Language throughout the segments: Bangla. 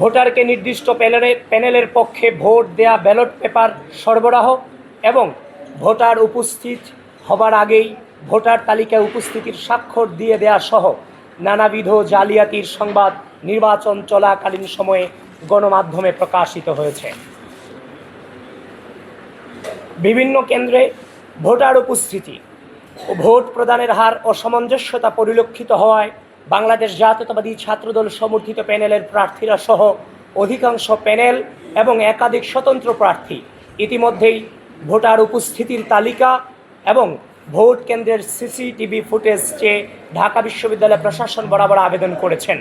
ভোটারকে নির্দিষ্ট প্যানেলের প্যানেলের পক্ষে ভোট দেয়া ব্যালট পেপার সরবরাহ এবং ভোটার উপস্থিত হবার আগেই ভোটার তালিকায় উপস্থিতির স্বাক্ষর দিয়ে দেয়া সহ নানাবিধ জালিয়াতির সংবাদ নির্বাচন চলাকালীন সময়ে গণমাধ্যমে প্রকাশিত হয়েছে। বিভিন্ন কেন্দ্রে ভোটার উপস্থিতি ও ভোট প্রদানের হার অসামঞ্জস্যতা পরিলক্ষিত হওয়ায় বাংলাদেশ জাতীয়তাবাদী ছাত্রদল সমর্থিত প্যানেলের প্রার্থীরা সহ অধিকাংশ প্যানেল এবং একাধিক স্বতন্ত্র প্রার্থী। ইতিমধ্যেই ভোটার উপস্থিতির তালিকা এবং ভোট কেন্দ্রের সিসিটিভি ফুটেজ চেয়ে ঢাকা বিশ্ববিদ্যালয় প্রশাসন বরাবর আবেদন করেছেন।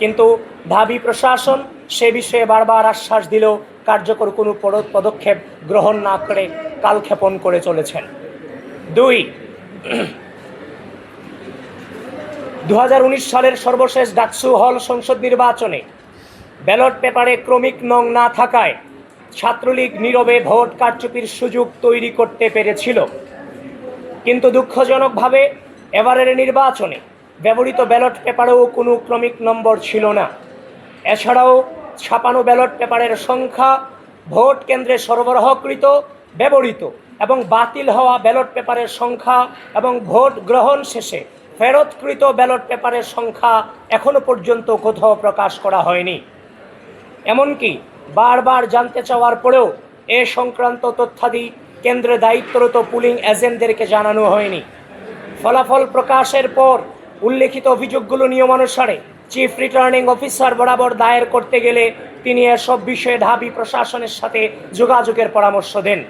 কিন্তু ঢাবি প্রশাসন সে বিষয়ে বারবার আশ্বাস দিলেও কার্যকর কোনো পদক্ষেপ গ্রহণ না করে কালক্ষেপণ করে চলেছেন। দুই দু হাজার উনিশ সালের সর্বশেষ ডাকসু হল সংসদ নির্বাচনে ব্যালট পেপারে ক্রমিক নং না থাকায় ছাত্রলীগ নীরবে ভোট কারচুপির সুযোগ তৈরি করতে পেরেছিল। কিন্তু দুঃখজনকভাবে এবারের নির্বাচনে ব্যবহৃত ব্যালট পেপারেও কোনো ক্রমিক নম্বর ছিল না। এছাড়াও ছাপানো ব্যালট পেপারের সংখ্যা ভোট কেন্দ্রে সরবরাহকৃত, ব্যবহৃত এবং বাতিল হওয়া ব্যালট পেপারের সংখ্যা এবং ভোট গ্রহণ শেষে ফেরতকৃত ব্যালট পেপারের সংখ্যা এখনও পর্যন্ত কোথাও প্রকাশ করা হয়নি। এমনকি বারবার জানতে চাওয়ার পরেও এ সংক্রান্ত তথ্যাদি কেন্দ্রে দায়িত্বরত পুলিং এজেন্টদেরকে জানানো হয়নি। ফলাফল প্রকাশের পর উল্লেখিত অভিযোগগুলো নিয়মানুসারে চিফ রিটার্নিং অফিসার বরাবর দায়ের করতে গেলে তিনি এসব বিষয়ে ঢাবি প্রশাসনের সাথে যোগাযোগের পরামর্শ দেন।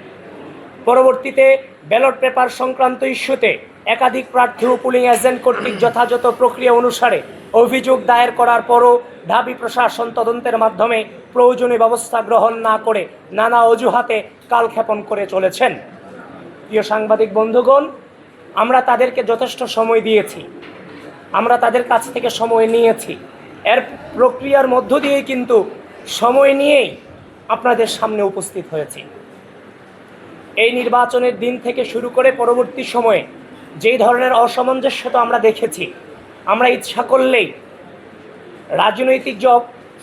পরবর্তীতে ব্যালট পেপার সংক্রান্ত ইস্যুতে একাধিক প্রার্থী ও পুলিং এজেন্ট কর্তৃক যথাযথ প্রক্রিয়া অনুসারে অভিযোগ দায়ের করার পরও ঢাবি প্রশাসন তদন্তের মাধ্যমে প্রয়োজনীয় ব্যবস্থা গ্রহণ না করে নানা অজুহাতে কালক্ষেপণ করে চলেছেন। প্রিয় সাংবাদিক বন্ধুগণ, আমরা তাদেরকে যথেষ্ট সময় দিয়েছি। আমরা তাদের কাছ থেকে সময় নিয়েছি। এর প্রক্রিয়ার মধ্য দিয়েই কিন্তু সময় নিয়েই আপনাদের সামনে উপস্থিত হয়েছি। এই নির্বাচনের দিন থেকে শুরু করে পরবর্তী সময়ে যেই ধরনের অসামঞ্জস্যতা আমরা দেখেছি, আমরা ইচ্ছা করলেই রাজনৈতিক যে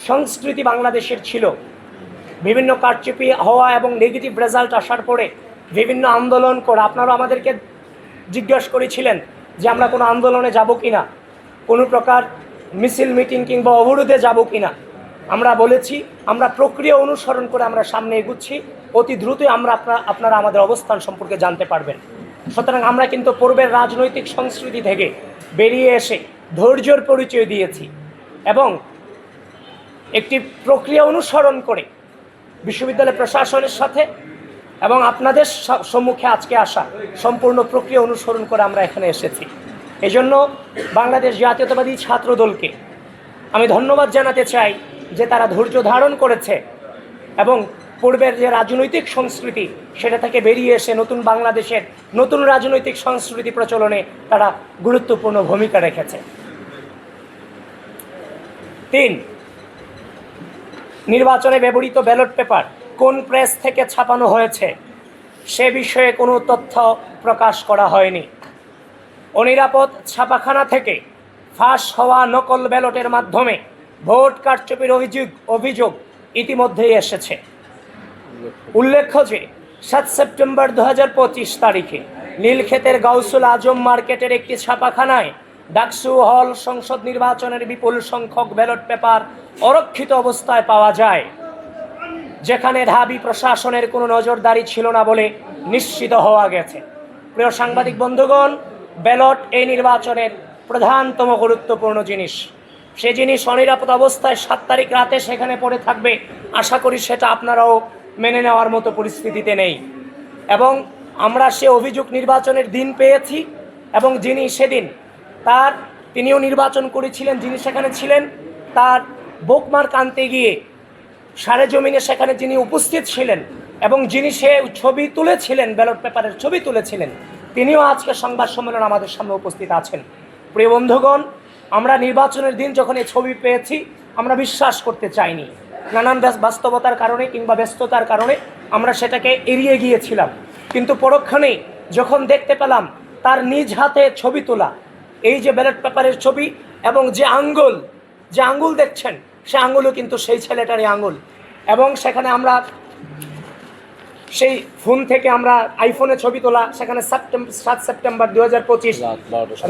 সংস্কৃতি বাংলাদেশের ছিল, বিভিন্ন কারচুপি হওয়া এবং নেগেটিভ রেজাল্ট আসার পরে বিভিন্ন আন্দোলন করা, আপনারা আমাদেরকে জিজ্ঞাসা করেছিলেন যে আমরা কোনো আন্দোলনে যাব কি না কোনো প্রকার মিছিল, মিটিং কিংবা অবরোধে যাব কি না আমরা বলেছি, আমরা প্রক্রিয়া অনুসরণ করে আমরা সামনে এগুচ্ছি, অতি দ্রুতই আমরা আপনারা আমাদের অবস্থান সম্পর্কে জানতে পারবেন। সুতরাং আমরা কিন্তু পূর্বের রাজনৈতিক সংস্কৃতি থেকে বেরিয়ে এসে ধৈর্যর পরিচয় দিয়েছি এবং একটি প্রক্রিয়া অনুসরণ করে বিশ্ববিদ্যালয় প্রশাসনের সাথে এবং আপনাদের সম্মুখে আজকে আসা সম্পূর্ণ প্রক্রিয়া অনুসরণ করে আমরা এখানে এসেছি। এজন্য বাংলাদেশ জাতীয়তাবাদী ছাত্র দলকে আমি ধন্যবাদ জানাতে চাই যে তারা ধৈর্য ধারণ করেছে এবং পূর্বের যে রাজনৈতিক সংস্কৃতি, সেটা থেকে বেরিয়ে এসে নতুন বাংলাদেশের নতুন রাজনৈতিক সংস্কৃতি প্রচলনে তারা গুরুত্বপূর্ণ ভূমিকা রেখেছে। তিন, নির্বাচনে ব্যবহৃত ব্যালট পেপার কোন প্রেস থেকে ছাপানো হয়েছে, সে বিষয়ে কোনো তথ্য প্রকাশ করা হয়নি। অনিরাপদ ছাপাখানা থেকে ফাঁস হওয়া নকল ব্যালটের মাধ্যমে ভোট কারচুপির অভিযোগ অভিযোগ ইতিমধ্যেই এসেছে। উল্লেখ্য যে, সাত সেপ্টেম্বর দু হাজার পঁচিশ তারিখে নীলক্ষেতের গাউসুল আজম মার্কেটের একটি ছাপাখানায় ডাকসু হল সংসদ নির্বাচনের বিপুল সংখ্যক ব্যালট পেপার অরক্ষিত অবস্থায় পাওয়া যায়। যেখানে ঢাবি প্রশাসনের কোনো নজরদারি ছিল না বলে নিশ্চিত হওয়া গেছে। প্রিয় সাংবাদিক বন্ধুগণ, ব্যালট এই নির্বাচনের প্রধানতম গুরুত্বপূর্ণ জিনিস। সে জিনিস অনিরাপদ অবস্থায় সাত তারিখ রাতে সেখানে পড়ে থাকবে। আশা করি সেটা আপনারাও মেনে নেওয়ার মতো পরিস্থিতিতে নেই। এবং আমরা সে অভিযোগ নির্বাচনের দিন পেয়েছি এবং যিনি সেদিন তার, তিনিও নির্বাচন করেছিলেন, যিনি সেখানে ছিলেন, তার বোকমার আনতে গিয়ে সারে জমিনে সেখানে যিনি উপস্থিত ছিলেন এবং যিনি সে ছবি তুলেছিলেন, ব্যালট পেপারের ছবি তুলেছিলেন, তিনিও আজকে সংবাদ সম্মেলন আমাদের সামনে উপস্থিত আছেন। প্রিয় বন্ধুগণ, আমরা নির্বাচনের দিন যখন এই ছবি পেয়েছি, আমরা বিশ্বাস করতে চাইনি। নানান বাস্তবতার কারণে কিংবা ব্যস্ততার কারণে আমরা সেটাকে এড়িয়ে গিয়েছিলাম। কিন্তু পরক্ষণেই যখন দেখতে পেলাম তার নিজ হাতে ছবি তোলা এই যে ব্যালট পেপারের ছবি এবং যে আঙ্গুল যে আঙ্গুল দেখছেন সে আঙুলও কিন্তু সেই ছেলেটারই আঙুল এবং সেখানে আমরা সেই ফোন থেকে আমরা আইফোনে ছবি তোলা সেখানে সেপ্টেম্বর সাত সেপ্টেম্বর দু হাজার পঁচিশ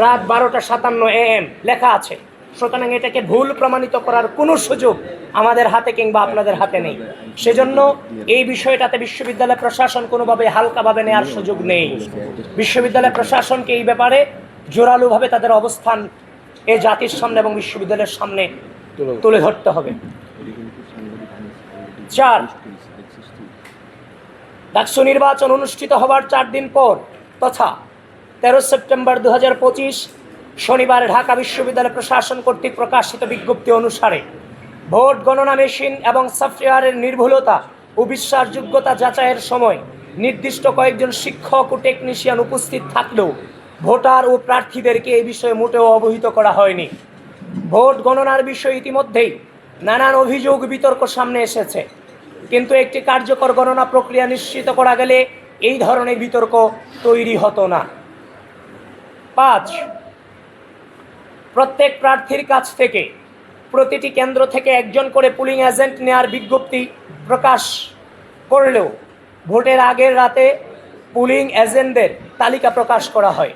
রাত বারোটা সাতান্ন। এএম লেখা আছে। সুতরাং এটাকে ভুল প্রমাণিত করার কোনো সুযোগ আমাদের হাতে কিংবা আপনাদের হাতে নেই। সেজন্য এই বিষয়টাতে বিশ্ববিদ্যালয় প্রশাসন কোনোভাবে হালকাভাবে নেওয়ার সুযোগ নেই। বিশ্ববিদ্যালয় প্রশাসনকে এই ব্যাপারে জোরালোভাবে তাদের অবস্থান এই জাতির সামনে এবং বিশ্ববিদ্যালয়ের সামনে তুলে- তুলে ধরতে হবে। চার, ডাকসু নির্বাচন অনুষ্ঠিত হবার চার দিন পর তথা তেরো সেপ্টেম্বর দু হাজার পঁচিশ শনিবার ঢাকা বিশ্ববিদ্যালয় প্রশাসন কর্তৃক প্রকাশিত বিজ্ঞপ্তি অনুসারে, ভোট গণনা মেশিন এবং সফটওয়্যারের নির্ভুলতা ও বিশ্বাসযোগ্যতা যাচাইয়ের সময় নির্দিষ্ট কয়েকজন শিক্ষক ও টেকনিশিয়ান উপস্থিত থাকলেও ভোটার ও প্রার্থীদেরকে এই বিষয়ে মোটেও অবহিত করা হয়নি। ভোট গণনার বিষয়ে ইতিমধ্যেই নানান অভিযোগ বিতর্ক সামনে এসেছে। কিন্তু একটি কার্যকর গণনা প্রক্রিয়া নিশ্চিত করা গেলে এই ধরনের বিতর্ক তৈরি হতো না। পাঁচ প্রত্যেক প্রার্থীর কাছ থেকে প্রতিটি কেন্দ্র থেকে একজন করে পুলিং এজেন্ট নেওয়ার বিজ্ঞপ্তি প্রকাশ করলেও ভোটের আগের রাতে পুলিং এজেন্টদের তালিকা প্রকাশ করা হয়,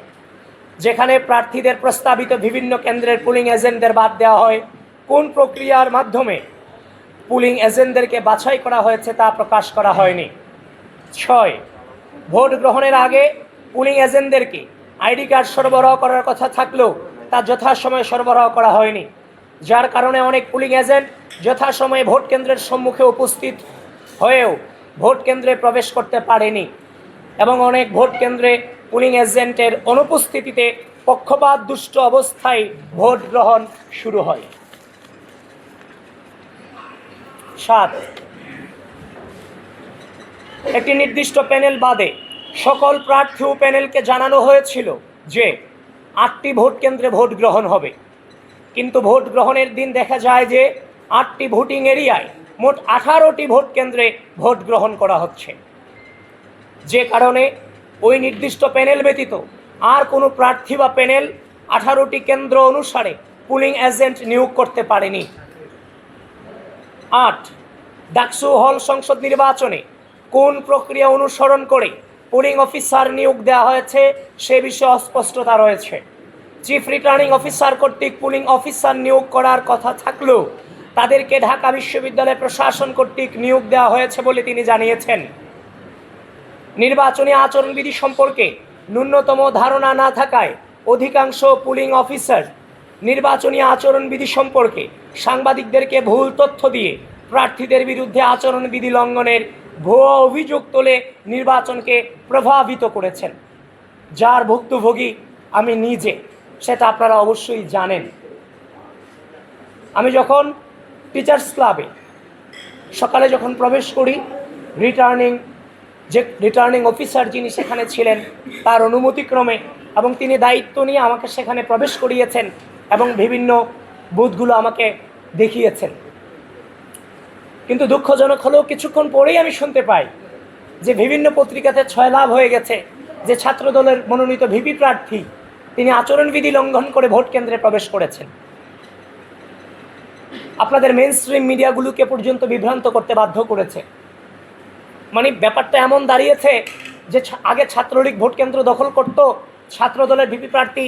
যেখানে প্রার্থীদের প্রস্তাবিত বিভিন্ন কেন্দ্রের পুলিং এজেন্টদের বাদ দেওয়া হয়। কোন প্রক্রিয়ার মাধ্যমে পুলিং এজেন্টদেরকে বাছাই করা হয়েছে তা প্রকাশ করা হয়নি। ছয়, ভোট গ্রহণের আগে পুলিং এজেন্টদেরকে আইডি কার্ড সরবরাহ করার কথা থাকলেও তা যথাসময়ে সরবরাহ করা হয়নি। যার কারণে অনেক পুলিং এজেন্ট যথাসময়ে ভোট কেন্দ্রের সম্মুখে উপস্থিত হয়েও ভোট কেন্দ্রে প্রবেশ করতে পারেনি এবং অনেক ভোট কেন্দ্রে পুলিং এজেন্টের অনুপস্থিতিতে পক্ষপাত দুষ্ট অবস্থায় ভোট গ্রহণ শুরু হয়। সাত। একটি নির্দিষ্ট প্যানেল বাদে সকল প্রার্থী ও প্যানেলকে জানানো হয়েছিল যে আটটি ভোট কেন্দ্রে ভোট গ্রহণ হবে। কিন্তু ভোট গ্রহণের দিন দেখা যায় যে আটটি ভোটিং এরিয়ায় মোট আঠারোটি ভোট কেন্দ্রে ভোট গ্রহণ করা হচ্ছে। যে কারণে ওই নির্দিষ্ট প্যানেল ব্যতীত আর কোনো প্রার্থী বা প্যানেল আঠারোটি কেন্দ্র অনুসারে পুলিং এজেন্ট নিয়োগ করতে পারেনি। আট, ডাকসু হল সংসদ নির্বাচনে কোন প্রক্রিয়া অনুসরণ করে পুলিং অফিসার নিয়োগ দেওয়া হয়েছে, সে বিষয়ে অস্পষ্টতা রয়েছে। চিফ রিটার্নিং অফিসার কর্তৃক পুলিং অফিসার নিয়োগ করার কথা থাকলেও তাদেরকে ঢাকা বিশ্ববিদ্যালয় প্রশাসন কর্তৃক নিয়োগ দেওয়া হয়েছে বলে তিনি জানিয়েছেন। নির্বাচনী আচরণবিধি সম্পর্কে ন্যূনতম ধারণা না থাকায় অধিকাংশ পুলিং অফিসার নির্বাচনী আচরণবিধি সম্পর্কে সাংবাদিকদেরকে ভুল তথ্য দিয়ে প্রার্থীদের বিরুদ্ধে আচরণবিধি লঙ্ঘনের ভুয়া অভিযোগ তোলে নির্বাচনকে প্রভাবিত করেছেন। যার ভুক্তভোগী আমি নিজে, সেটা আপনারা অবশ্যই জানেন। আমি যখন টিচার্স ক্লাবে সকালে যখন প্রবেশ করি রিটার্নিং যে রিটার্নিং অফিসার যিনি সেখানে ছিলেন, তার অনুমতিক্রমে এবং তিনি দায়িত্ব নিয়ে আমাকে সেখানে প্রবেশ করিয়েছেন এবং বিভিন্ন বুথগুলো আমাকে দেখিয়েছেন। কিন্তু দুঃখজনক হলেও কিছুক্ষণ পরেই আমি শুনতে পাই যে বিভিন্ন পত্রিকাতে ছয় লাভ হয়ে গেছে, যে ছাত্রদলের মনোনীত ভিপি প্রার্থী তিনি আচরণবিধি লঙ্ঘন করে ভোট কেন্দ্রে প্রবেশ করেছেন। আপনাদের মেন স্ট্রিম মিডিয়াগুলোকে পর্যন্ত বিভ্রান্ত করতে বাধ্য করেছে। মানে ব্যাপারটা এমন দাঁড়িয়েছে যে আগে ছাত্রলীগ ভোট কেন্দ্র দখল করত ছাত্র দলের ভিপি প্রার্থী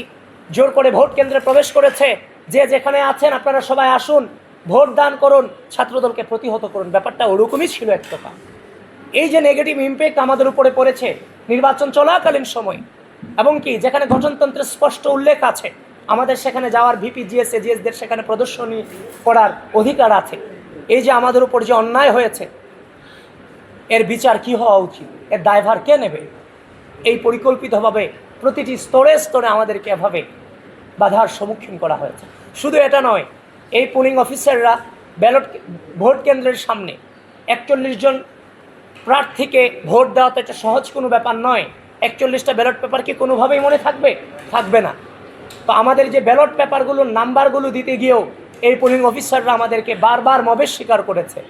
জোর করে ভোট কেন্দ্রে প্রবেশ করেছে, যে যেখানে আছেন আপনারা সবাই আসুন ভোট দান করুন, ছাত্রদলকে প্রতিহত করুন। ব্যাপারটা ওরকমই ছিল এক কথা এই যে নেগেটিভ ইম্প্যাক্ট আমাদের উপরে পড়েছে, নির্বাচন চলাকালীন সময়, এবং কি যেখানে গঠনতন্ত্রের স্পষ্ট উল্লেখ আছে, আমাদের সেখানে যাওয়ার ভিপি জিএস এজিএসদের সেখানে প্রদর্শনী করার অধিকার আছে। এই যে আমাদের উপর যে অন্যায় হয়েছে, এর বিচার কি হওয়া উচিত? এর দায়ভার কে নেবে? এই পরিকল্পিতভাবে প্রতিটি স্তরে স্তরে আমাদেরকে এভাবে বাধার সম্মুখীন করা হয়েছে। শুধু এটা নয় এই পুলিং অফিসাররা ব্যালট ভোট কেন্দ্রের সামনে একচল্লিশ জন প্রার্থীকে ভোট দেওয়া তো এটা সহজ কোনো ব্যাপার নয়। একচল্লিশটা ব্যালট পেপার কি কোনোভাবেই মনে থাকবে? থাকবে না। তো আমাদের যে ব্যালট পেপারগুলোর নাম্বারগুলো দিতে গিয়েও এই পুলিং অফিসাররা আমাদেরকে বারবার মবেশ স্বীকার করেছে।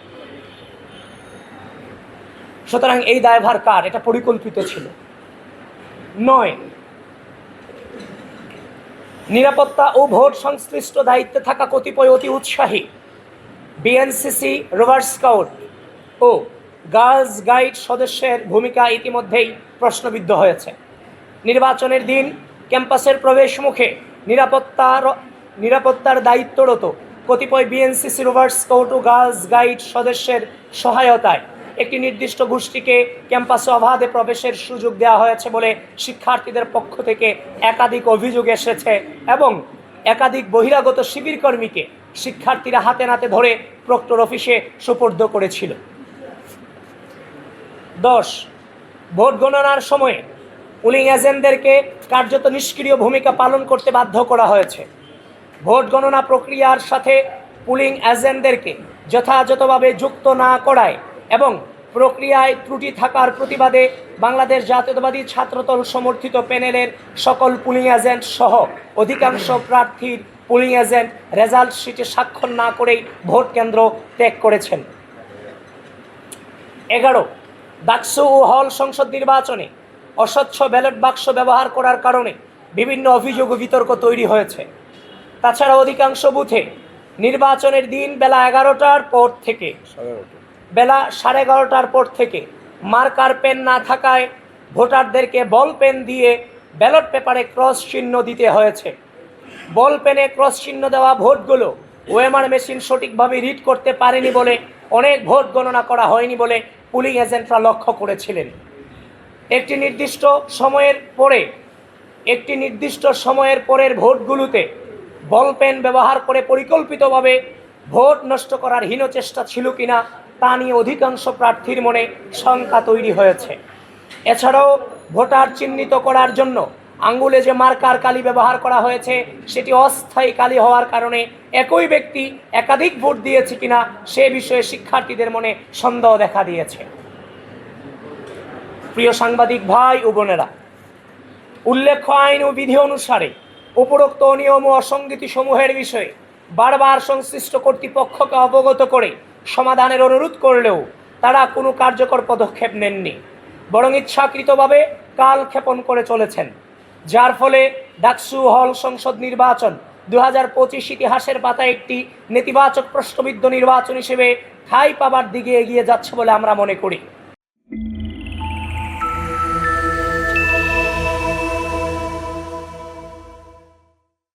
সুতরাং এই দায়ভার কার? এটা পরিকল্পিত ছিল। নয় নিরাপত্তা ও ভোট সংশ্লিষ্ট দায়িত্বে থাকা কতিপয় অতি উৎসাহী বিএনসিসি রোভার স্কাউট ও গার্লস গাইড সদস্যের ভূমিকা ইতিমধ্যেই প্রশ্নবিদ্ধ হয়েছে। নির্বাচনের দিন ক্যাম্পাসের প্রবেশ মুখে নিরাপত্তার নিরাপত্তার দায়িত্বরত কতিপয় বিএনসিসি রোভার স্কাউট ও গার্লস গাইড সদস্যের সহায়তায় একটি নির্দিষ্ট গোষ্ঠীকে ক্যাম্পাসে অবাধে প্রবেশের সুযোগ দেওয়া হয়েছে বলে শিক্ষার্থীদের পক্ষ থেকে একাধিক অভিযোগ এসেছে এবং একাধিক বহিরাগত শিবির কর্মীকে শিক্ষার্থীরা হাতে নাতে ধরে প্রক্টর অফিসে সুপর্দ করেছিল। দশ, ভোট গণনার সময়ে পুলিং এজেন্টদেরকে কার্যত নিষ্ক্রিয় ভূমিকা পালন করতে বাধ্য করা হয়েছে। ভোট গণনা প্রক্রিয়ার সাথে পুলিং এজেন্টদেরকে যথাযথভাবে যুক্ত না করায় এবং প্রক্রিয়ায় ত্রুটি থাকার প্রতিবাদে বাংলাদেশ জাতীয়তাবাদী ছাত্রদল সমর্থিত প্যানেলের সকল পুলিং এজেন্ট সহ অধিকাংশ প্রার্থীর পুলিং এজেন্ট রেজাল্ট শিটে স্বাক্ষর না করেই ভোট কেন্দ্র ত্যাগ করেছেন। এগারো ডাকসু ও হল সংসদ নির্বাচনে অস্বচ্ছ ব্যালট বাক্স ব্যবহার করার কারণে বিভিন্ন অভিযোগ ও বিতর্ক তৈরি হয়েছে। তাছাড়া অধিকাংশ বুথে নির্বাচনের দিন বেলা এগারোটার পর থেকে বেলা সাড়ে এগারোটার পর থেকে মার্কার পেন না থাকায় ভোটারদেরকে বল পেন দিয়ে ব্যালট পেপারে ক্রস চিহ্ন দিতে হয়েছে। বল পেনে ক্রস চিহ্ন দেওয়া ভোটগুলো ওএমআর মেশিন সঠিকভাবে রিড করতে পারেনি বলে অনেক ভোট গণনা করা হয়নি বলে পুলিং এজেন্টরা লক্ষ্য করেছিলেন। একটি নির্দিষ্ট সময়ের পরে, একটি নির্দিষ্ট সময়ের পরের ভোটগুলোতে বল পেন ব্যবহার করে পরিকল্পিতভাবে ভোট নষ্ট করার হীন চেষ্টা ছিল কিনা তা নিয়ে অধিকাংশ প্রার্থীর মনে শঙ্কা তৈরি হয়েছে। এছাড়াও ভোটার চিহ্নিত করার জন্য আঙ্গুলে যে মার্কার কালি ব্যবহার করা হয়েছে, সেটি অস্থায়ী কালি হওয়ার কারণে একই ব্যক্তি একাধিক ভোট দিয়েছে কিনা সে বিষয়ে শিক্ষার্থীদের মনে সন্দেহ দেখা দিয়েছে। প্রিয় সাংবাদিক ভাই ও বোনেরা, উল্লেখ্য আইন ও বিধি অনুসারে উপরোক্ত নিয়ম ও অসঙ্গতি সমূহের বিষয়ে বারবার সংশ্লিষ্ট কর্তৃপক্ষকে অবগত করে সমাধানের অনুরোধ করলেও তারা কোনো কার্যকর পদক্ষেপ নেননি। বরং ইচ্ছাকৃতভাবে কাল ক্ষেপণ করে চলেছেন। যার ফলে ডাকসু হল সংসদ নির্বাচন দু হাজার পঁচিশ ইতিহাসের পাতায় একটি নেতিবাচক প্রশ্নবিদ্ধ নির্বাচন হিসেবে ঠাই পাবার দিকে এগিয়ে যাচ্ছে বলে আমরা মনে করি।